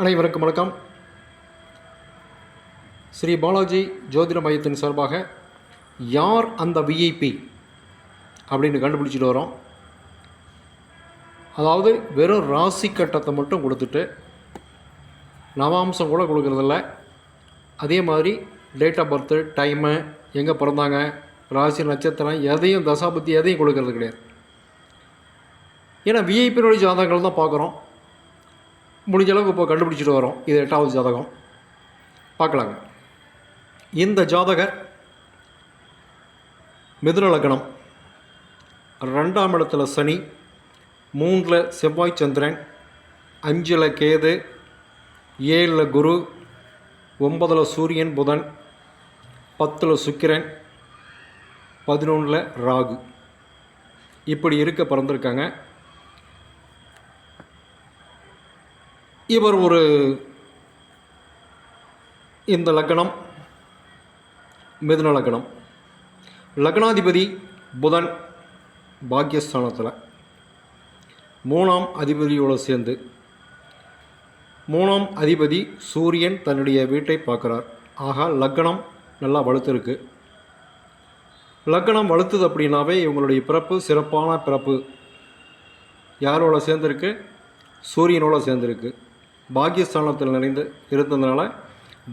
அனைவருக்கும் வணக்கம். ஸ்ரீ பாலாஜி ஜோதிட மையத்தின் சார்பாக யார் அந்த விஐபி அப்படின்னு கண்டுபிடிச்சிட்டு வரோம். அதாவது வெறும் ராசி கட்டத்தை மட்டும் கொடுத்துட்டு நவாம்சம் கூட கொடுக்கறதில்ல. அதே மாதிரி டேட் ஆஃப் பர்த்து டைமு எங்கே பிறந்தாங்க ராசி நட்சத்திரம் எதையும் தசாபத்தி எதையும் கொடுக்கறது கிடையாது. ஏன்னா விஐபியினுடைய ஜாதகங்கள் தான் பார்க்குறோம். முடிஞ்ச அளவுக்கு இப்போ கண்டுபிடிச்சிட்டு வரோம். இது எட்டாவது ஜாதகம். பார்க்கலாங்க. இந்த ஜாதகர் மிதுன லக்னம். ரெண்டாம் இடத்துல சனி மூணில் செவ்வாய் சந்திரன் அஞ்சில் கேது ஏழில் குரு ஒன்பதில் சூரியன் புதன் பத்தில் சுக்கிரன் பதினொன்றில் ராகு. இப்படி இருக்க பிறந்திருக்காங்க. இவர் ஒரு இந்த லக்னம் மிதுன லக்னம் லக்னாதிபதி புதன் பாக்கியஸ்தானத்தில். மூணாம் அதிபதியோடு சேர்ந்து மூணாம் அதிபதி சூரியன் தன்னுடைய வீட்டை பார்க்குறார். ஆக லக்னம் நல்லா வலுத்திருக்கு. லக்னம் வலுத்துது அப்படின்னாவே இவங்களுடைய பிறப்பு சிறப்பான பிறப்பு. யாரோட சேர்ந்துருக்கு? சூரியனோட சேர்ந்துருக்கு. பாக்கியஸ்தானத்தில் நிறைந்து இருந்ததுனால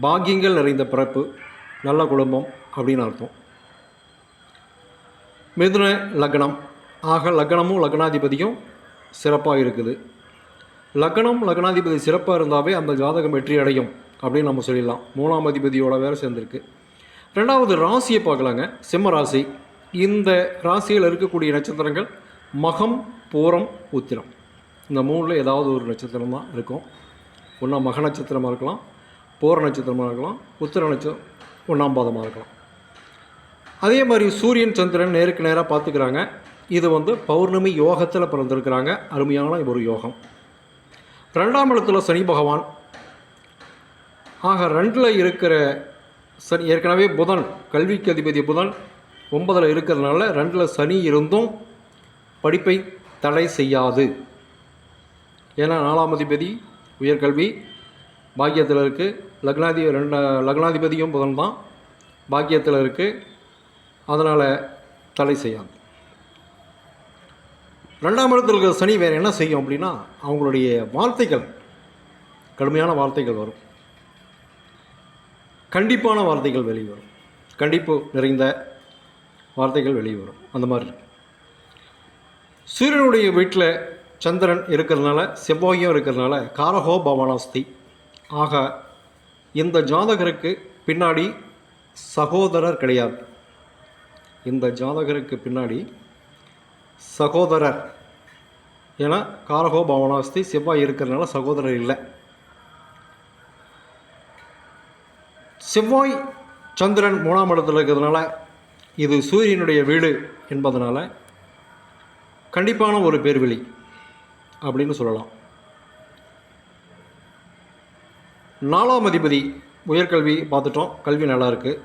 பாக்கியங்கள் நிறைந்த பிறப்பு நல்ல குடும்பம் அப்படின்னு அர்த்தம். மிதுன லக்னம் ஆக லக்னமும் லக்னாதிபதியும் சிறப்பாக இருக்குது. லக்னம் லக்னாதிபதி சிறப்பாக இருந்தாவே அந்த ஜாதகம் வெற்றி அடையும் அப்படின்னு நம்ம சொல்லிடலாம். மூணாம் அதிபதியோட வேறு சேர்ந்துருக்கு. ரெண்டாவது ராசியை பார்க்கலாங்க. சிம்ம ராசி. இந்த ராசியில் இருக்கக்கூடிய நட்சத்திரங்கள் மகம் பூரம் உத்திரம். இந்த மூணில் ஏதாவது ஒரு நட்சத்திரம் தான் இருக்கும். ஒன்றா மக நட்சத்திரமாக இருக்கலாம் போர நட்சத்திரமாக இருக்கலாம் உத்திர நட்சத்திரம் ஒன்றாம் பாதமாக இருக்கலாம். அதே மாதிரி சூரியன் சந்திரன் நேருக்கு நேராக பார்த்துக்கிறாங்க. இது வந்து பௌர்ணமி யோகத்தில் பிறந்திருக்கிறாங்க. அருமையான ஒரு யோகம். ரெண்டாம் இடத்துல சனி பகவான். ஆக ரெண்டில் இருக்கிற சனி ஏற்கனவே புதன் கல்விக்கு அதிபதி புதன் ஒன்பதில் இருக்கிறதுனால ரெண்டில் சனி இருந்தும் படிப்பை தடை செய்யாது. ஏன்னா நாலாம் அதிபதி உயர்கல்வி பாக்கியத்தில் இருக்குது லக்னாதி ரெண்டு லக்னாதிபதியும் புதன் தான் பாக்கியத்தில் இருக்குது அதனால் தடை செய்யாது. ரெண்டாம் இடத்தில் இருக்கிற சனி வேறு என்ன செய்யும் அப்படின்னா அவங்களுடைய வார்த்தைகள் கடுமையான வார்த்தைகள் வரும். கண்டிப்பான வார்த்தைகள் வெளியே வரும். கண்டிப்பு நிறைந்த வார்த்தைகள் வெளியே வரும். அந்த மாதிரி. சூரியனுடைய வீட்டில் சந்திரன் இருக்கிறதுனால செவ்வாயும் இருக்கிறதுனால காரகோ பவனாஸ்தி ஆக இந்த ஜாதகருக்கு பின்னாடி சகோதரர் கிடையாது. இந்த ஜாதகருக்கு பின்னாடி சகோதரர். ஏன்னா காரகோ பவனாஸ்தி செவ்வாய் இருக்கிறதுனால சகோதரர் இல்லை. செவ்வாய் சந்திரன் மூணாம் இடத்துல இருக்கிறதுனால இது சூரியனுடைய வீடு என்பதனால் கண்டிப்பான ஒரு பேர்வெளி அப்படின்னு சொல்லலாம். நாலாம் அதிபதி உயர்கல்வி பார்த்துட்டோம். கல்வி நல்லா இருக்குது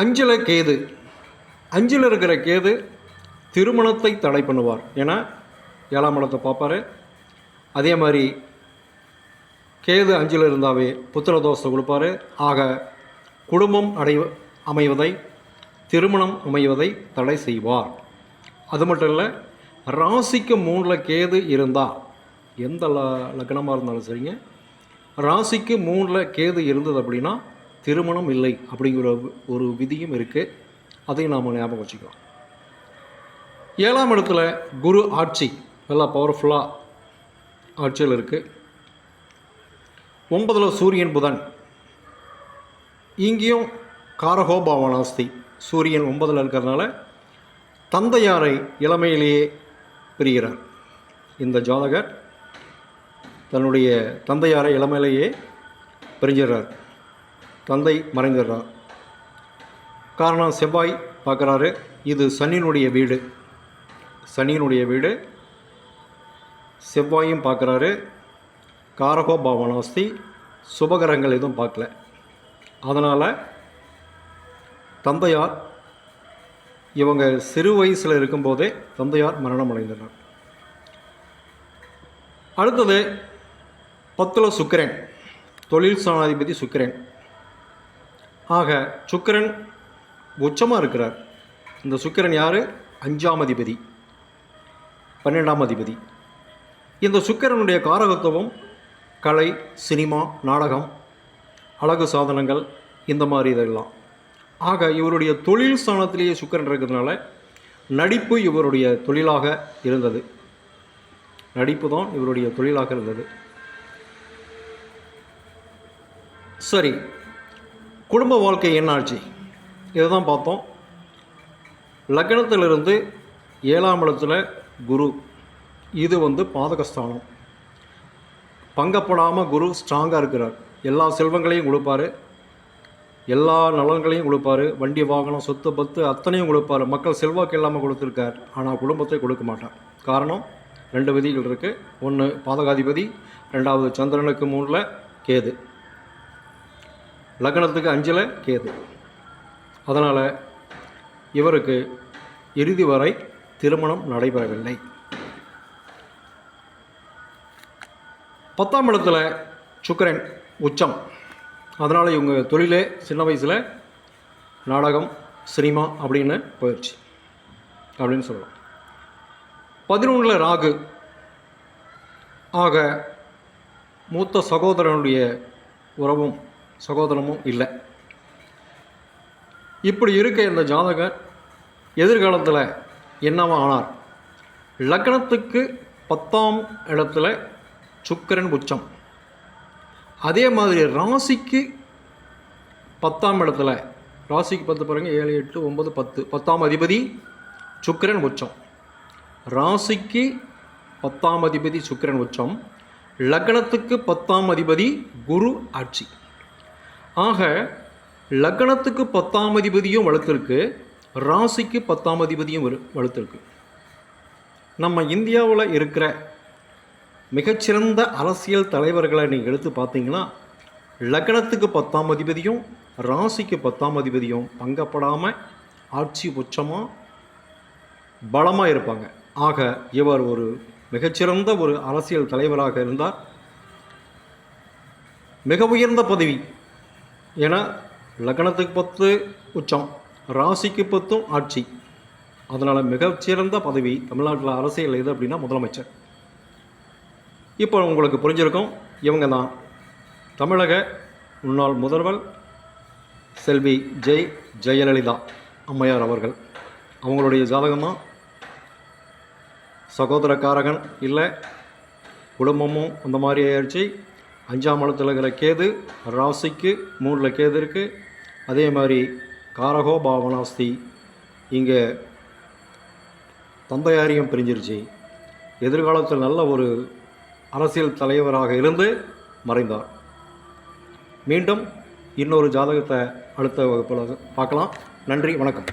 அஞ்சில் கேது. அஞ்சில் இருக்கிற கேது திருமணத்தை தடை பண்ணுவார். ஏன்னா ஏழாம் இடத்தை பார்ப்பார். அதே மாதிரி கேது அஞ்சில் இருந்தாவே புத்திர தோஷத்தை கொடுப்பாரு. ஆக குடும்பம் அடை அமைவதை திருமணம் அமைவதை தடை செய்வார். அது மட்டும் இல்லை ராசிக்கு மூணில் கேது இருந்தால் எந்த ல லக்னமாக இருந்தாலும் சரிங்க. ராசிக்கு மூணில் கேது இருந்தது அப்படின்னா திருமணம் இல்லை அப்படிங்கிற ஒரு விதியும் இருக்குது அதையும் நாம் ஞாபகம் வச்சுக்கலாம் ஏழாம் இடத்துல குரு ஆட்சி நல்லா பவர்ஃபுல்லாக ஆட்சியில் இருக்குது ஒன்பதில் சூரியன் புதன். இங்கேயும் காரகோபாவனாஸ்தி சூரியன் ஒன்பதில் இருக்கிறதுனால தந்தையாரை இளமையிலேயே பிரிகிறார். இந்த ஜாதகர் தன்னுடைய தந்தையாரை இளமையிலேயே பிரிஞ்சிடுறார். தந்தை மறைந்துடுறார். காரணம் செவ்வாய் பார்க்குறாரு. இது சனியினுடைய வீடு. சனியினுடைய வீடு. செவ்வாயும் பார்க்குறாரு. காரகோ பாவனாஸ்தி சுபகரங்கள் எதுவும் பார்க்கல. அதனால் தந்தையார் இவங்க சிறு வயசில் இருக்கும்போதே தந்தையார் மரணம் அடைந்தனர் அடுத்தது பத்தில் சுக்கிரன் தொழில் ஸ்தானாதிபதி சுக்கிரன். ஆக சுக்கிரன் உச்சமாக இருக்கிறார். இந்த சுக்கிரன் யார்? அஞ்சாம் அதிபதி பன்னெண்டாம் அதிபதி. இந்த சுக்கிரனுடைய காரகத்துவம் கலை சினிமா நாடகம் அழகு சாதனங்கள் இந்த மாதிரி இதெல்லாம். ஆக இவருடைய தொழில் ஸ்தானத்திலேயே சுக்கரன் இருக்கிறதுனால நடிப்பு இவருடைய தொழிலாக இருந்தது. நடிப்பு தான் இவருடைய தொழிலாக இருந்தது. சரி குடும்ப வாழ்க்கை என்னாச்சு? இதை தான் பார்த்தோம். லக்னத்திலிருந்து ஏழாம் இடத்துல குரு. இது வந்து பாதகஸ்தானம். பங்கப்படாமல் குரு ஸ்ட்ராங்காக இருக்கிறார். எல்லா செல்வங்களையும் கொடுப்பாரு. எல்லா நலன்களையும் கொடுப்பார். வண்டி வாகனம் சொத்து பத்து அத்தனையும் கொடுப்பார். மக்கள் செல்வாக்கு இல்லாமல் கொடுத்துருக்கார். ஆனால் குடும்பத்தை கொடுக்க மாட்டார் காரணம் ரெண்டு விதிகள் இருக்குது ஒன்று பாதகாதிபதி ரெண்டாவது சந்திரனுக்கு மூணில் கேது. லக்னத்துக்கு அஞ்சில் கேது. அதனால் இவருக்கு இறுதி வரை திருமணம் நடைபெறவில்லை. பத்தாம் இடத்துல சுக்கரன் உச்சம். அதனால் இவங்க தொழிலே சின்ன வயசில் நாடகம் சினிமா அப்படின்னு போயிடுச்சு அப்படின்னு சொல்லலாம். பதினொன்றில் ராகு. ஆக மூத்த சகோதரனுடைய உறவும் சகோதரமும் இல்லை. இப்படி இருக்க இந்த ஜாதகர் எதிர்காலத்தில் என்னவா ஆனார்? லக்னத்துக்கு பத்தாம் இடத்துல சுக்கிரன் உச்சம். அதே மாதிரி ராசிக்கு பத்தாம் இடத்துல ராசிக்கு பத்து பாருங்க ஏழு எட்டு ஒன்பது பத்து. பத்தாம் அதிபதி சுக்கிரன் உச்சம். ராசிக்கு பத்தாம் அதிபதி சுக்கிரன் உச்சம். லக்னத்துக்கு பத்தாம் அதிபதி குரு ஆட்சி. ஆக லக்னத்துக்கு பத்தாம் அதிபதியும் வளர்த்துருக்கு ராசிக்கு பத்தாம் அதிபதியும் வளர்த்துருக்கு நம்ம இந்தியாவில் இருக்கிற மிகச்சிறந்த அரசியல் தலைவர்களை நீங்கள் எடுத்து பார்த்தீங்கன்னா லக்னத்துக்கு பத்தாம் அதிபதியும் ராசிக்கு பத்தாம் அதிபதியும் பங்கப்படாமல் ஆட்சி உச்சமாக பலமாக இருப்பாங்க. ஆக இவர் ஒரு மிகச்சிறந்த ஒரு அரசியல் தலைவராக இருந்தார். மிக உயர்ந்த பதவி என லக்னத்துக்கு பத்து உச்சம் ராசிக்கு பத்தும் ஆட்சி. அதனால் மிகச்சிறந்த பதவி தமிழ்நாட்டில் அரசியல் எது அப்படின்னா முதலமைச்சர். இப்போ உங்களுக்கு புரிஞ்சிருக்கும் இவங்க தான். தமிழக முன்னாள் முதல்வர் செல்வி ஜெய் ஜெயலலிதா அம்மையார் அவர்கள். அவங்களுடைய ஜாதகமாக சகோதரக்காரகன் இல்லை குடும்பமும் அந்த மாதிரி ஆயிடுச்சு. அஞ்சாம் இடத்துல இருக்கிற கேது ராசிக்கு மூணில் கேது இருக்குது அதே மாதிரி காரகோ பாவனாஸ்தி இங்கே தந்தையாரியம் பிரிஞ்சிருச்சு. எதிர்காலத்தில் நல்ல ஒரு அரசியல் தலைவராக இருந்து மறைந்தார். மீண்டும் இன்னொரு ஜாதகத்தை அடுத்த வகுப்பில் பார்க்கலாம். நன்றி வணக்கம்.